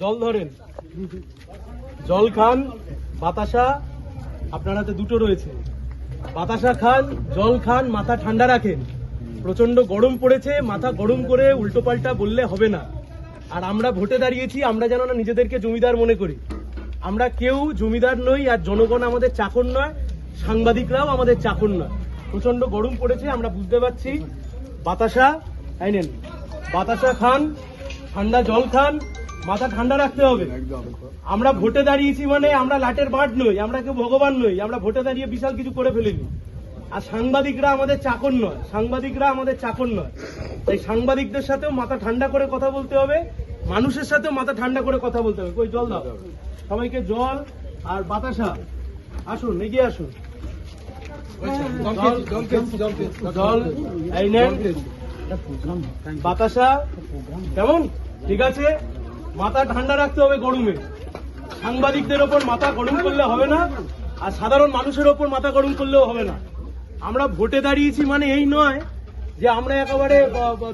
জল ধরেন। জল খান, বাতাসা, আপনার হাতে দুটো রয়েছে। বাতাসা খান, জল খান, মাথা ঠান্ডা রাখেন। প্রচণ্ড গরম পড়েছে, মাথা গরম করে উল্টো পাল্টা বললে হবে না। আর আমরা ভোটে দাঁড়িয়েছি, আমরা যেন না নিজেদেরকে জমিদার মনে করি। আমরা কেউ জমিদার নই, আর জনগণ আমাদের চাকর নয়, সাংবাদিকরাও আমাদের চাকর নয়। প্রচণ্ড গরম পড়েছে, আমরা বুঝতে পারছি। বাতাসা তাই নেন। বাতাসা খান, ঠান্ডা জল খান মাথা ঠান্ডা রাখতে হবে। আমরা ভোটে দাঁড়িয়েছি মানে আমরা লাটের বাট নই আমরা কেউ ভগবান নই আমরা ভোটে দাঁড়িয়ে বিশাল কিছু করে ফেলিনি। আর সাংবাদিকরা আমাদের চাকর নয় সাংবাদিকরা আমাদের চাকর নয়। তাই সাংবাদিকদের সাথেও মাথা ঠান্ডা করে কথা বলতে হবে মানুষের সাথেও মাথা ঠান্ডা করে কথা বলতে হবে। কই জল দাও। সবাইকে জল আর বাতাসা। আসুন এগিয়ে আসুন। জল এই নেন। বাতাসা। কেমন? ঠিক আছে? মাথা ঠান্ডা রাখতে হবে গরমে। সাংবাদিকদের ওপর মাথা গরম করলে হবে না, আর সাধারণ মানুষের ওপর মাথা গরম করলেও হবে না। আমরা ভোটে দাঁড়িয়েছি মানে এই নয় যে আমরা একেবারে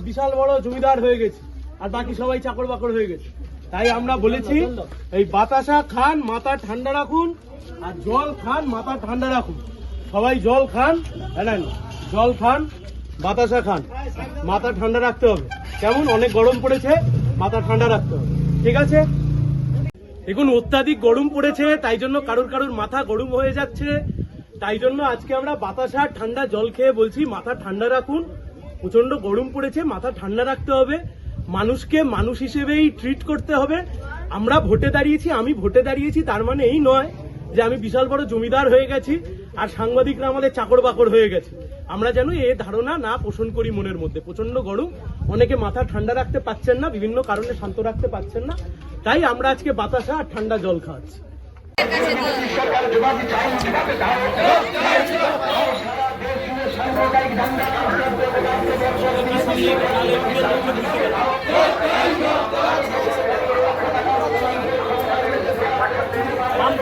বিশাল বড় জমিদার হয়ে গেছি, আর বাকি সবাই চাকর বাকর হয়ে গেছে। তাই আমরা বলেছি, এই বাতাসা খান, মাথা ঠান্ডা রাখুন, আর জল খান, মাথা ঠান্ডা রাখুন। সবাই জল খান হ্যাঁ জল খান, বাতাসা খান, মাথা ঠান্ডা রাখতে হবে। কেমন? অনেক গরম পড়েছে, মাথা ঠান্ডা রাখতে হবে। ঠিক আছে? দেখুন, অত্যাধিক গরম পড়েছে, তাই জন্য কারোর কারোর মাথা গরম হয়ে যাচ্ছে। তাই জন্য আজকে আমরা বাতাসা ঠান্ডা জল খেয়ে বলছি, মাথা ঠান্ডা রাখুন। প্রচণ্ড গরম পড়েছে, মাথা ঠান্ডা রাখতে হবে। মানুষকে মানুষ হিসেবেই ট্রিট করতে হবে। আমরা ভোটে দাঁড়িয়েছি, আমি ভোটে দাঁড়িয়েছি, তার মানে এই নয় যে আমি বিশাল বড় জমিদার হয়ে গেছি, আর সাংবাদিকরা আমাদের চাকর বাকর হয়ে গেছে। আমরা যেন এ ধারণা না পোষণ করি মনের মধ্যে। প্রচণ্ড গরম, অনেকে মাথা ঠান্ডা রাখতে পাচ্ছেন না, বিভিন্ন কারণে শান্ত রাখতে পাচ্ছেন না। তাই আমরা আজকে বাতাসা আর ঠান্ডা জল খাওয়াচ্ছি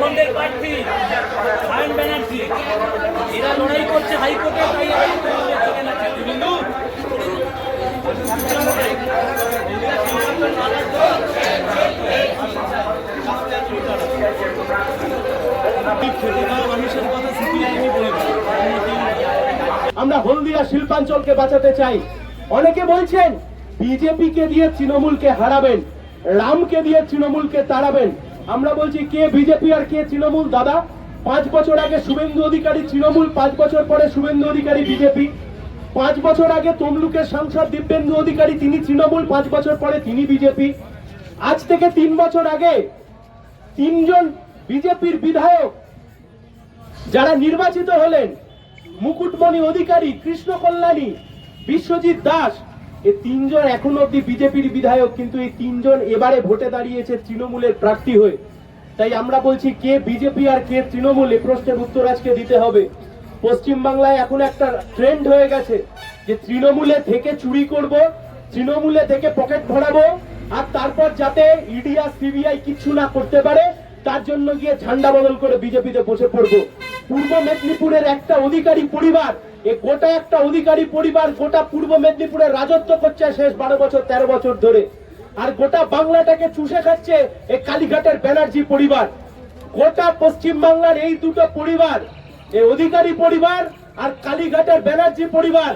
বামফ্রন্টের প্রার্থী, সায়ন ব্যানার্জি। এরা লড়াই করছে হাইকোর্টে, তাই আমরা হলদিয়া শিল্পাঞ্চলকে বাঁচাতে চাই। অনেকে বলছেন বিজেপি কে দিয়ে তৃণমূলকে হারাবেন, রামকে দিয়ে তৃণমূলকে তাড়াবেন। আমরা বলছি কে বিজেপি আর কে তৃণমূল, দাদা? পাঁচ বছর আগে শুভেন্দু অধিকারী তৃণমূল, পাঁচ বছর পরে শুভেন্দু অধিকারী বিজেপি। পাঁচ বছর আগে তমলুকের সাংসদ দিব্যেন্দু অধিকারী, তিনি তৃণমূল, পাঁচ বছর পরে তিনি বিজেপি। আজ থেকে তিন বছর আগে তিনজন বিজেপির বিধায়ক যারা নির্বাচিত হলেন, মুকুটমণি অধিকারী, কৃষ্ণ কল্যাণী, বিশ্বজিৎ দাস এই তিনজন এখনও অব্দি বিজেপির বিধায়ক, কিন্তু এই তিনজন এবারে ভোটে দাঁড়িয়েছে তৃণমূলের প্রার্থী হয়ে। তাই আমরা বলছি, কে বিজেপি আর কে তৃণমূল এই প্রশ্নের উত্তর আজকে দিতে হবে। পশ্চিম বাংলায় এখন একটা ট্রেন্ড হয়ে গেছে যে তৃণমূলে থেকে চুরি করব, তৃণমূলে থেকে পকেট ভরাবো, আর তারপর যাতে ইডি আর সিবিআই কিছু না করতে পারে, তার জন্য গিয়ে ঝান্ডা বদল করে বিজেপিতে বসে পড়ব। পূর্ব মেদিনীপুরের একটা অধিকারী পরিবার এ গোটা একটা অধিকারী পরিবার গোটা পূর্ব মেদিনীপুরে রাজত্ব করছে শেষ বারো বছর, তেরো বছর ধরে। আর গোটা বাংলাটাকে চুষে খাচ্ছে এ কালীঘাটের ব্যানার্জি পরিবার। গোটা পশ্চিম বাংলার এই দুটো পরিবার এই অধিকারী পরিবার আর কালীঘাটের ব্যানার্জি পরিবার,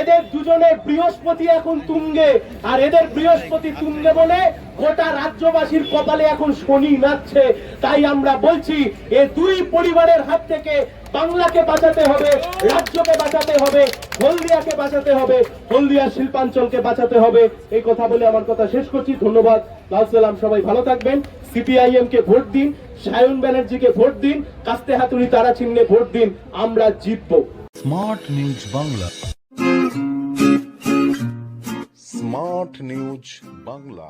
এদের দুজনের বৃহস্পতি এখন তুঙ্গে, আর এদের বৃহস্পতি তুঙ্গে বলে গোটা রাজ্যবাসীর কপালে এখন শনি নাচছে। তাই আমরা বলছি, এ দুই পরিবারের হাত থেকে বাংলাকে বাঁচাতে হবে, রাজ্যকে বাঁচাতে হবে, হলদিয়াকে বাঁচাতে হবে হলদিয়া শিল্পাঞ্চলকে বাঁচাতে হবে। এই কথা বলে আমার কথা শেষ করছি। ধন্যবাদ। লাল সালাম, সবাই ভালো থাকবেন। সিপিআইএম কে ভোট দিন, সায়ন ব্যানার্জিকে ভোট দিন কাস্তে হাতুড়ি তারা চিহ্নে ভোট দিন, আমরা জিতবো। Smart news Bangla. Smart news Bangla.